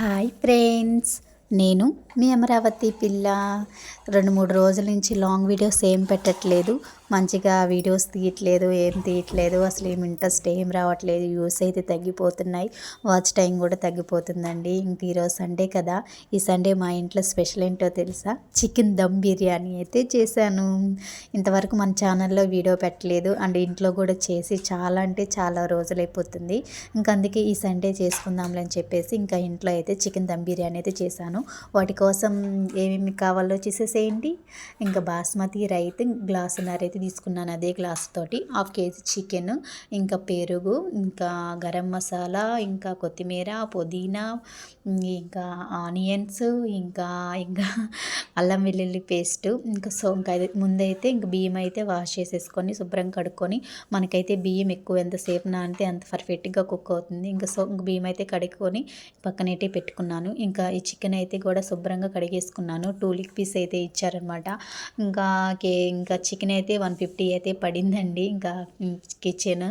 Hi friends నేను మీ అమరావతి పిల్ల. రెండు మూడు రోజుల నుంచి లాంగ్ వీడియోస్ ఏం పెట్టట్లేదు. మంచిగా వీడియోస్ తీయట్లేదు ఏం తీయట్లేదు అసలు ఏం ఇంట్రెస్ట్ ఏం రావట్లేదు వ్యూస్ అయితే తగ్గిపోతున్నాయి. వాచ్ టైం కూడా తగ్గిపోతుందండి. ఇంక ఈరోజు సండే కదా. ఈ సండే మా ఇంట్లో స్పెషల్ ఏంటో తెలుసా? చికెన్ దమ్ బిర్యానీ అయితే చేశాను. ఇంతవరకు మన ఛానల్లో వీడియో పెట్టలేదు. అండ్ ఇంట్లో కూడా చేసి చాలా అంటే చాలా రోజులు అయిపోతుంది. ఇంకా అందుకే ఈ సండే చేసుకుందాంలే అని చెప్పేసి ఇంకా ఇంట్లో అయితే చికెన్ దమ్ బిర్యానీ అయితే చేశాను. వాటి కోసం ఏమేమి కావాలో చేసేసేయండి. ఇంకా బాస్మతి రైతు గ్లాసున్నర అయితే తీసుకున్నాను అదే గ్లాస్ తోటి. హాఫ్ కేజీ చికెన్ ఇంకా పెరుగు ఇంకా గరం మసాలా ఇంకా కొత్తిమీర పుదీనా ఇంకా ఆనియన్స్ ఇంకా ఇంకా అల్లం వెల్లుల్లి పేస్ట్ ఇంకా సో ఇంకా ముందైతే ఇంకా బియ్యం అయితే వాష్ చేసేసుకొని శుభ్రం కడుక్కొని మనకైతే బియ్యం ఎక్కువ ఎంతసేపు నానితే అంత పర్ఫెక్ట్గా కుక్ అవుతుంది. ఇంకా సో బియ్యం అయితే కడుక్కొని పక్కనైతే పెట్టుకున్నాను. ఇంకా ఈ చికెన్ అయితే కూడా శుభ్రంగా కడిగేసుకున్నాను. టూ లిక్ పీస్ అయితే ఇచ్చారనమాట ఇంకా కే ఇంకా చికెన్ అయితే వన్ వన్ ఫిఫ్టీ అయితే పడిందండి. ఇంకా కిచెన్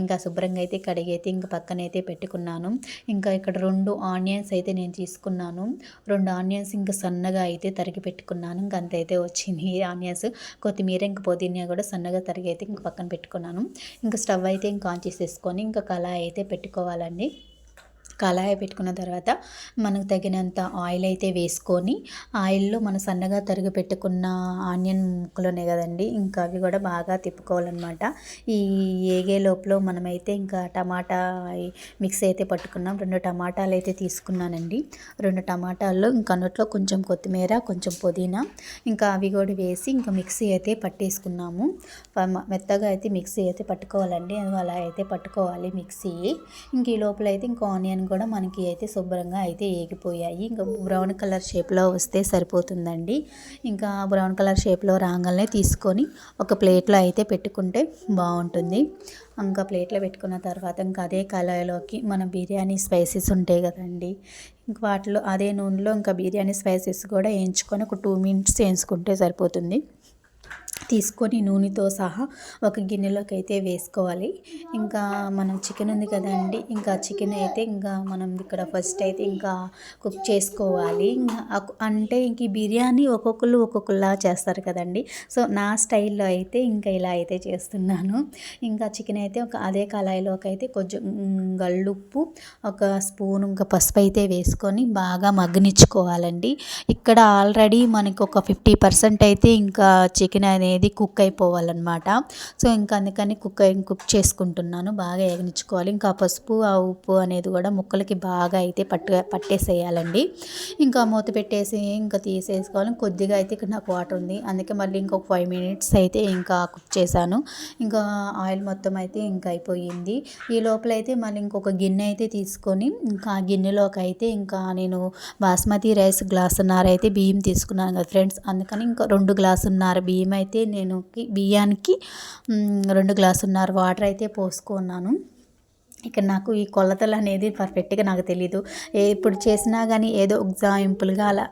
ఇంకా శుభ్రంగా అయితే కడిగి అయితే ఇంకా పక్కన అయితే పెట్టుకున్నాను. ఇంకా ఇక్కడ రెండు ఆనియన్స్ అయితే నేను తీసుకున్నాను. రెండు ఆనియన్స్ ఇంకా సన్నగా అయితే తరిగి పెట్టుకున్నాను. ఇంకా అంత అయితే వచ్చింది ఆనియన్స్. కొత్తిమీర ఇంకా పుదీనా కూడా సన్నగా తరిగి అయితే ఇంకా పక్కన పెట్టుకున్నాను. ఇంకా స్టవ్ అయితే ఇంకా ఆన్ చేసేసుకొని ఇంకా కళాయి అయితే పెట్టుకోవాలండి. కళాయి పెట్టుకున్న తర్వాత మనకు తగినంత ఆయిల్ అయితే వేసుకొని ఆయిల్లో మనం సన్నగా తరిగి పెట్టుకున్న ఆనియన్ ముక్కలు ఉన్నాయి కదండి ఇంకా అవి కూడా బాగా తిప్పుకోవాలన్నమాట. ఈ ఏగే లోపల మనమైతే ఇంకా టమాటా మిక్స్ అయితే పట్టుకున్నాం. రెండు టమాటాలు అయితే తీసుకున్నానండి. రెండు టమాటాలు ఇంకా అన్నట్లో కొంచెం కొత్తిమీర కొంచెం పుదీనా ఇంకా అవి కూడా వేసి ఇంకా మిక్సీ అయితే పట్టేసుకున్నాము. మెత్తగా అయితే మిక్సీ అయితే పట్టుకోవాలండి. అలా అయితే పట్టుకోవాలి మిక్సీ. ఇంక ఈ లోపల అయితే ఇంకా ఆనియన్ కూడా మనకి అయితే శుభ్రంగా అయితే ఏగిపోయాయి. ఇంకా బ్రౌన్ కలర్ షేప్లో వస్తే సరిపోతుందండి. ఇంకా బ్రౌన్ కలర్ షేప్లో రాగానే తీసుకొని ఒక ప్లేట్లో అయితే పెట్టుకుంటే బాగుంటుంది. ఇంకా ప్లేట్లో పెట్టుకున్న తర్వాత ఇంకా అదే కళాయిలోకి మన బిర్యానీ స్పైసెస్ ఉంటాయి కదండి. ఇంక వాటిలో అదే నూనెలో ఇంకా బిర్యానీ స్పైసెస్ కూడా వేయించుకొని ఒక టూ మినిట్స్ వేయించుకుంటే సరిపోతుంది. తీసుకొని నూనెతో సహా ఒక గిన్నెలోకి అయితే వేసుకోవాలి. ఇంకా మనం చికెన్ ఉంది కదండి ఇంకా చికెన్ అయితే ఇంకా మనం ఇక్కడ ఫస్ట్ అయితే ఇంకా కుక్ చేసుకోవాలి. అంటే ఇంక బిర్యానీ ఒక్కొక్కరు ఒక్కొక్కలా చేస్తారు కదండి. సో నా స్టైల్లో అయితే ఇంకా ఇలా అయితే చేస్తున్నాను. ఇంకా చికెన్ అయితే ఒక అదే కళాయిలోకి అయితే కొంచెం గల్లుప్పు ఒక స్పూన్ ఇంకా పసుపు అయితే వేసుకొని బాగా మగ్గనిచ్చుకోవాలండి. ఇక్కడ ఆల్రెడీ మనకి ఒక ఫిఫ్టీ పర్సెంట్ అయితే ఇంకా చికెన్ అనేది అనేది కుక్ అయిపోవాలన్నమాట. సో ఇంకా అందుకని కుక్ కుక్ చేసుకుంటున్నాను. బాగా ఎగనిచ్చుకోవాలి ఇంకా పసుపు ఆ ఉప్పు అనేది కూడా ముక్కలకి బాగా అయితే పట్టు పట్టేసేయాలండి. ఇంకా మూత పెట్టేసి ఇంకా తీసేసుకోవాలి. కొద్దిగా అయితే ఇక్కడ నాకు వాటర్ ఉంది. అందుకే మళ్ళీ ఇంకొక ఫైవ్ మినిట్స్ అయితే ఇంకా కుక్ చేశాను. ఇంకా ఆయిల్ మొత్తం అయితే ఇంకా అయిపోయింది. ఈ లోపల అయితే మళ్ళీ ఇంకొక గిన్నె అయితే తీసుకొని ఇంకా ఆ గిన్నెలోకి అయితే ఇంకా నేను బాస్మతి రైస్ గ్లాసున్నర అయితే బియ్యం తీసుకున్నాను కదా ఫ్రెండ్స్. అందుకని ఇంకా రెండు గ్లాసున్నర బియ్యం అయితే నేను బియ్యానికి రెండు గ్లాసున్నర వాటర్ అయితే పోసుకున్నాను. ఇక్కడ నాకు ఈ కొలతలు అనేది పర్ఫెక్ట్గా నాకు తెలీదు. ఇప్పుడు చేసినా కానీ ఏదో ఎగ్జాంపుల్గా అలా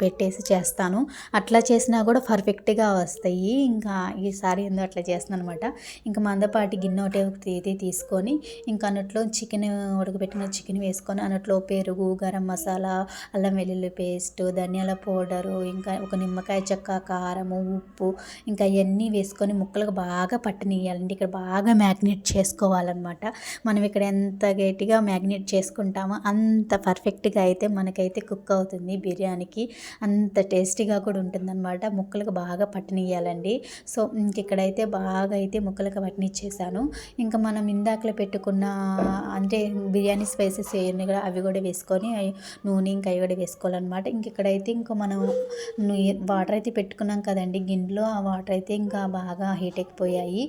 పెట్టేసి చేస్తాను. అట్లా చేసినా కూడా పర్ఫెక్ట్గా వస్తాయి. ఇంకా ఈసారి ఏందో అట్లా చేస్తాను అనమాట ఇంకా మందపాటి గిన్నె ఒకటి తీసుకొని ఇంకా అన్నట్లో చికెన్ ఉడకబెట్టిన చికెన్ వేసుకొని అన్నట్లో పెరుగు గరం మసాలా అల్లం వెల్లుల్లి పేస్ట్ ధనియాల పౌడరు ఇంకా ఒక నిమ్మకాయ చెక్క కారము ఉప్పు ఇంకా ఇవన్నీ వేసుకొని ముక్కలకు బాగా పట్టనియాలండి ఇక్కడ బాగా మ్యాగ్నేట్ చేసుకోవాలన్నమాట. మనం ఇక్కడ ఎంత గట్టిగా మ్యాగ్నేట్ చేసుకుంటామో అంత పర్ఫెక్ట్గా అయితే మనకైతే కుక్ అవుతుంది బిర్యానీకి. అంత టేస్టీగా కూడా ఉంటుందన్నమాట. ముక్కలకు బాగా పట్టనియాలండి సో ఇంక ఇక్కడైతే బాగా అయితే ముక్కలకు పట్టనిచ్చేసాను. ఇంకా మనం ఇందాకలో పెట్టుకున్న అంటే బిర్యానీ స్పైసెస్ ఏమి కూడా అవి కూడా వేసుకొని నూనె ఇంకా అవి కూడా వేసుకోవాలన్నమాట. ఇంక ఇక్కడైతే ఇంకా మనం వాటర్ అయితే పెట్టుకున్నాం కదండి. గిన్నెలో ఆ వాటర్ అయితే ఇంకా బాగా హీట్ ఎక్కిపోయాయి.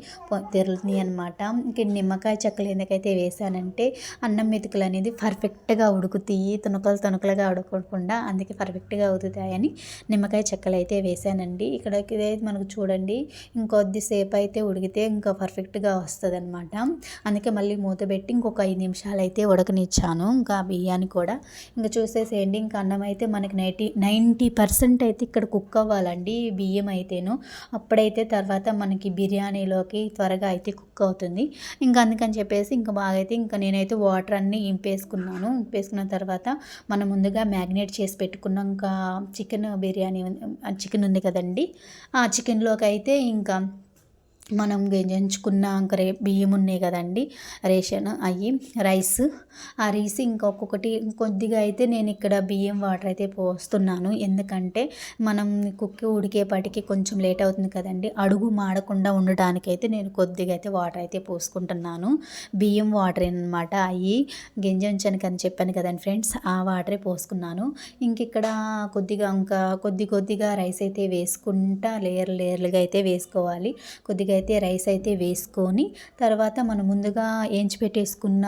తెరులుతున్నాయి అనమాట ఇంక నిమ్మకాయ చెక్కలు ఎందుకైతే వేసానంటే అన్నం మెతుకులు అనేది పర్ఫెక్ట్గా ఉడుకుతాయి. తునకలు తునకలుగా ఉడకకుండా అందుకే పర్ఫెక్ట్గా కుదురుతాయని నిమ్మకాయ చెక్కలు అయితే వేసానండి. ఇక్కడ మనకు చూడండి ఇంకొద్దిసేపు అయితే ఉడికితే ఇంకా పర్ఫెక్ట్గా వస్తుంది అనమాట అందుకే మళ్ళీ మూత పెట్టి ఇంకొక ఐదు నిమిషాలు అయితే ఉడకనిచ్చాను ఇంకా బియ్యాన్ని కూడా. ఇంకా చూసేసేయండి ఇంకా అన్నం అయితే మనకి నైంటీ నైంటీ పర్సెంట్ అయితే ఇక్కడ కుక్ అవ్వాలండి బియ్యం అయితేను. అప్పుడైతే తర్వాత మనకి బిర్యానీలోకి త్వరగా అయితే కుక్ అవుతుంది. ఇంకా అందుకని చెప్పేసి ఇంకా బాగా అయితే ఇంకా నేనైతే వాటర్ అన్నీ ఇంపేసుకున్నాను. ఇంపేసుకున్న తర్వాత మనం ముందుగా మ్యాగ్నేట్ చేసి పెట్టుకున్నాక చికెన్ బిర్యానీ చికెన్ ఉంది కదండి. ఆ చికెన్లోకి అయితే ఇంకా మనం ఎంచుకున్న రే బియ్యం ఉన్నాయి కదండి రేషన్ అవి రైస్. ఆ రైస్ ఇంకొకటి కొద్దిగా అయితే నేను ఇక్కడ బియ్యం వాటర్ అయితే పోస్తున్నాను. ఎందుకంటే మనం కుక్కి ఉడికేపాటికి కొంచెం లేట్ అవుతుంది కదండి. అడుగు మాడకుండా ఉండడానికి అయితే నేను కొద్దిగా అయితే వాటర్ అయితే పోసుకుంటున్నాను. బియ్యం వాటర్ అనమాట అవి గింజ ఉంచానికి అని చెప్పాను కదండి ఫ్రెండ్స్. ఆ వాటరే పోసుకున్నాను. ఇంక ఇక్కడ కొద్దిగా ఇంకా కొద్ది కొద్దిగా రైస్ అయితే వేసుకుంటా లేయర్ లేయర్లుగా అయితే వేసుకోవాలి. కొద్దిగా అయితే రైస్ అయితే వేసుకొని తర్వాత మనం ముందుగా ఏంచి పెట్టేసుకున్న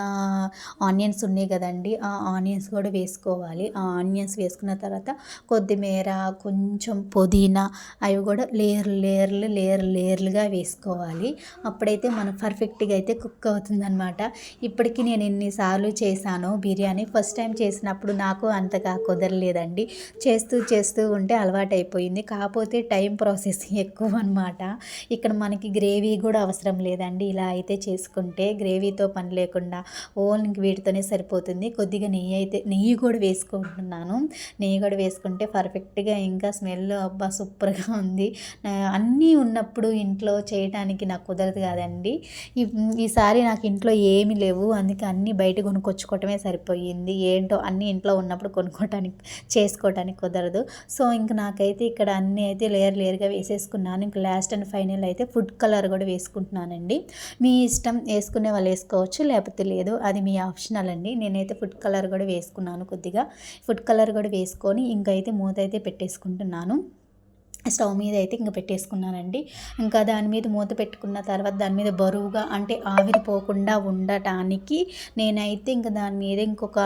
ఆనియన్స్ ఉన్నాయి కదండి ఆ ఆనియన్స్ కూడా వేసుకోవాలి. ఆ ఆనియన్స్ వేసుకున్న తర్వాత కొద్దిమేర కొంచెం పుదీనా అవి కూడా లేయర్ లేయర్లు లేయర్ లేయర్లుగా వేసుకోవాలి. అప్పుడైతే మనం పర్ఫెక్ట్గా అయితే కుక్ అవుతుందన్నమాట. ఇప్పటికీ నేను ఎన్నిసార్లు చేశాను బిర్యానీ ఫస్ట్ టైం చేసినప్పుడు నాకు అంతగా కుదరలేదండి. చేస్తూ చేస్తూ ఉంటే అలవాటైపోయింది. కాకపోతే టైం ప్రాసెస్ ఎక్కువ అనమాట ఇక్కడ మనకి గ్రేవీ కూడా అవసరం లేదండి. ఇలా అయితే చేసుకుంటే గ్రేవీతో పని లేకుండా ఓన్లీ వీటితోనే సరిపోతుంది. కొద్దిగా నెయ్యి అయితే నెయ్యి కూడా వేసుకుంటున్నాను. నెయ్యి కూడా వేసుకుంటే పర్ఫెక్ట్గా ఇంకా స్మెల్ అబ్బా సూపర్గా ఉంది. అన్నీ ఉన్నప్పుడు ఇంట్లో చేయడానికి నాకు కుదరదు కాదండి. ఈసారి నాకు ఇంట్లో ఏమీ లేవు. అందుకే అన్నీ బయట కొనుక్కొచ్చుకోవటమే సరిపోయింది. ఏంటో అన్నీ ఇంట్లో ఉన్నప్పుడు కొనుక్కోవటానికి చేసుకోవటానికి కుదరదు. సో ఇంక నాకైతే ఇక్కడ అన్నీ అయితే లేయర్ లేయర్గా వేసేసుకున్నాను. ఇంక లాస్ట్ అండ్ ఫైనల్ అయితే ఫుడ్ కలర్ కలర్ కూడా వేసుకుంటున్నానండి. మీ ఇష్టం వేసుకునే వాళ్ళు వేసుకోవచ్చు లేకపోతే లేదు. అది మీ ఆప్షనల్ అండి. నేనైతే ఫుడ్ కలర్ కూడా వేసుకున్నాను కొద్దిగా. ఫుడ్ కలర్ కూడా వేసుకొని ఇంకైతే మూత అయితే పెట్టేసుకుంటున్నాను. స్టవ్ మీద అయితే ఇంకా పెట్టేసుకున్నానండి. ఇంకా దాని మీద మూత పెట్టుకున్న తర్వాత దాని మీద బరువుగా అంటే ఆవిరిపోకుండా ఉండటానికి నేనైతే ఇంకా దాని మీద ఇంకొక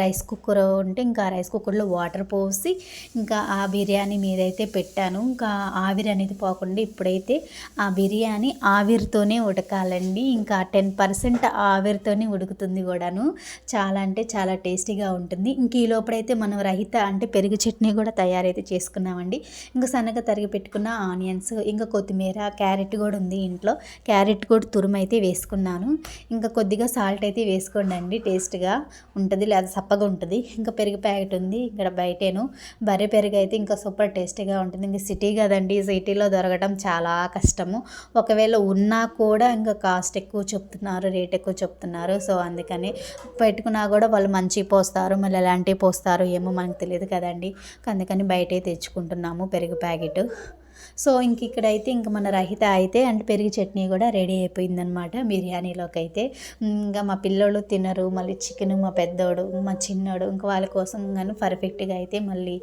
రైస్ కుక్కర్ ఉంటే ఇంకా రైస్ కుక్కర్లో వాటర్ పోసి ఇంకా ఆ బిర్యానీ మీద అయితే పెట్టాను. ఇంకా ఆవిరి అనేది పోకుండా ఇప్పుడైతే ఆ బిర్యానీ ఆవిరితోనే ఉడకాలండి. ఇంకా టెన్ పర్సెంట్ ఆవిరితోనే ఉడుకుతుంది కూడాను. చాలా అంటే చాలా టేస్టీగా ఉంటుంది. ఇంక ఈ లోపలైతే మనం రహిత అంటే పెరుగు చట్నీ కూడా తయారైతే చేసుకున్నామండి. ఇంకా సన్నగా తరిగి పెట్టుకున్న ఆనియన్స్ ఇంకా కొత్తిమీర క్యారెట్ కూడా ఉంది ఇంట్లో. క్యారెట్ కూడా తురుము అయితే వేసుకున్నాను. ఇంకా కొద్దిగా సాల్ట్ అయితే వేసుకోండి అండి టేస్ట్గా ఉంటుంది లేదా సప్పగా ఉంటుంది. ఇంకా పెరుగు ప్యాకెట్ ఉంది ఇక్కడ బయటేను. బర్రె పెరుగు అయితే ఇంకా సూపర్ టేస్టీగా ఉంటుంది. ఇంకా సిటీ కదండి సిటీలో దొరకడం చాలా కష్టము. ఒకవేళ ఉన్నా కూడా ఇంకా కాస్ట్ ఎక్కువ చెప్తున్నారు రేట్ ఎక్కువ చెప్తున్నారు. సో అందుకని పెట్టుకున్నా కూడా వాళ్ళు మంచి పోస్తారు మళ్ళీ ఎలాంటివి పోస్తారు ఏమో మనకు తెలియదు కదండి. అందుకని బయటే తెచ్చుకుంటున్నాము పెరుగు ప్యాకెట్. సో ఇంక ఇక్కడైతే ఇంక మన రహిత అయితే అండ్ పెరుగు చట్నీ కూడా రెడీ అయిపోయిందనమాట బిర్యానీలోకి అయితే. ఇంకా మా పిల్లోళ్ళు తినరు మళ్ళీ చికెన్ మా పెద్దోడు మా చిన్నోడు ఇంకా వాళ్ళ కోసం కానీ పర్ఫెక్ట్గా అయితే మళ్ళీ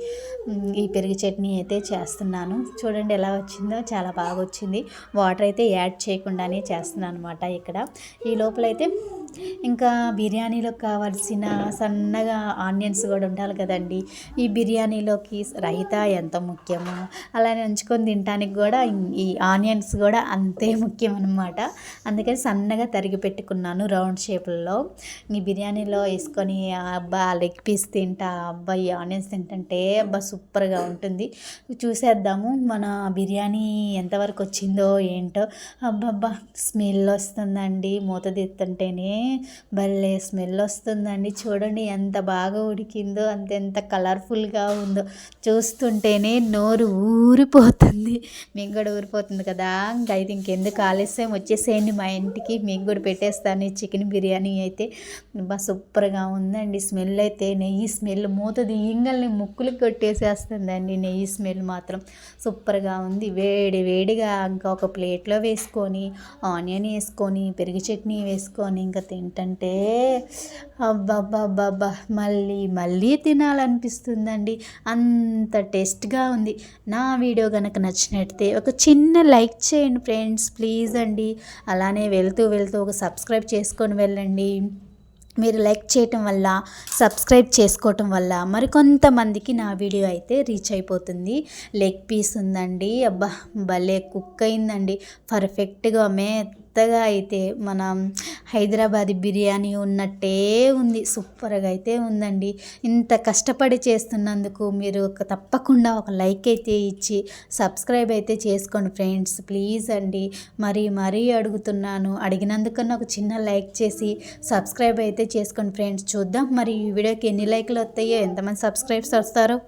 ఈ పెరుగు చట్నీ అయితే చేస్తున్నాను. చూడండి ఎలా వచ్చిందో చాలా బాగా వచ్చింది. వాటర్ అయితే యాడ్ చేయకుండానే చేస్తున్నాను అనమాట ఇక్కడ. ఈ లోపలైతే ఇంకా బిర్యానీలో కావాల్సిన సన్నగా ఆనియన్స్ కూడా ఉండాలి కదండి. ఈ బిర్యానీలోకి రైతా ఎంత ముఖ్యమో అలానే ఉంచుకొని తినడానికి కూడా ఈ ఆనియన్స్ కూడా అంతే ముఖ్యం అనమాట అందుకని సన్నగా తరిగి పెట్టుకున్నాను రౌండ్ షేపుల్లో. ఈ బిర్యానీలో వేసుకొని అబ్బా లెగ్ పీస్ తింటా అబ్బా ఈ ఆనియన్స్ తింటుంటే అబ్బా సూపర్గా ఉంటుంది. చూసేద్దాము మన బిర్యానీ ఎంతవరకు వచ్చిందో ఏంటో. అబ్బబ్బా స్మెల్ వస్తుందండి. మూత తీస్తుంటేనే భలే స్మెల్ వస్తుందండి. చూడండి ఎంత బాగా ఉడికిందో అంత ఎంత కలర్ఫుల్గా ఉందో. చూస్తుంటేనే నోరు ఊరిపోతుంది. మీకు కూడా ఊరిపోతుంది కదా. ఇంకా అయితే ఇంకెందుకు ఆలస్యం? వచ్చేసేయండి మా ఇంటికి. మీకు కూడా పెట్టేస్తాను ఈ చికెన్ బిర్యానీ అయితే. బా సూపర్గా ఉందండి స్మెల్ అయితే. నెయ్యి స్మెల్ మూత దియ్యంగల్ని ముక్కులు కొట్టేసేస్తుందండి నెయ్యి స్మెల్ మాత్రం. సూపర్గా ఉంది. వేడి వేడిగా ఇంకా ఒక ప్లేట్లో వేసుకొని ఆనియన్ వేసుకొని పెరుగు చట్నీ వేసుకొని ఇంకా ఏంటంటే అబ్బాబ్బాబ్బాబ్బా మళ్ళీ మళ్ళీ తినాలనిపిస్తుందండి. అంత టేస్ట్గా ఉంది. నా వీడియో కనుక నచ్చినట్టే ఒక చిన్న లైక్ చేయండి ఫ్రెండ్స్ ప్లీజ్ అండి. అలానే వెళ్తూ వెళ్తూ ఒక సబ్స్క్రైబ్ చేసుకొని వెళ్ళండి. మీరు లైక్ చేయటం వల్ల సబ్స్క్రైబ్ చేసుకోవటం వల్ల మరికొంతమందికి నా వీడియో అయితే రీచ్ అయిపోతుంది. లెగ్ పీస్ ఉందండి. అబ్బా భలే కుక్ అయిందండి. పర్ఫెక్ట్గా మే మెత్తగా అయితే మనం హైదరాబాదీ బిర్యానీ ఉన్నట్టే ఉంది. సూపర్గా అయితే ఉందండి. ఇంత కష్టపడి చేస్తున్నందుకు మీరు ఒక తప్పకుండా ఒక లైక్ అయితే ఇచ్చి సబ్స్క్రైబ్ అయితే చేసుకోండి ఫ్రెండ్స్. ప్లీజ్ అండి. మరీ మరీ అడుగుతున్నాను. అడిగినందుకన్నా ఒక చిన్న లైక్ చేసి సబ్స్క్రైబ్ అయితే చేసుకోండి ఫ్రెండ్స్. చూద్దాం మరి ఈ వీడియోకి ఎన్ని లైక్లు వస్తాయో ఎంతమంది సబ్స్క్రైబ్స్ వస్తారో.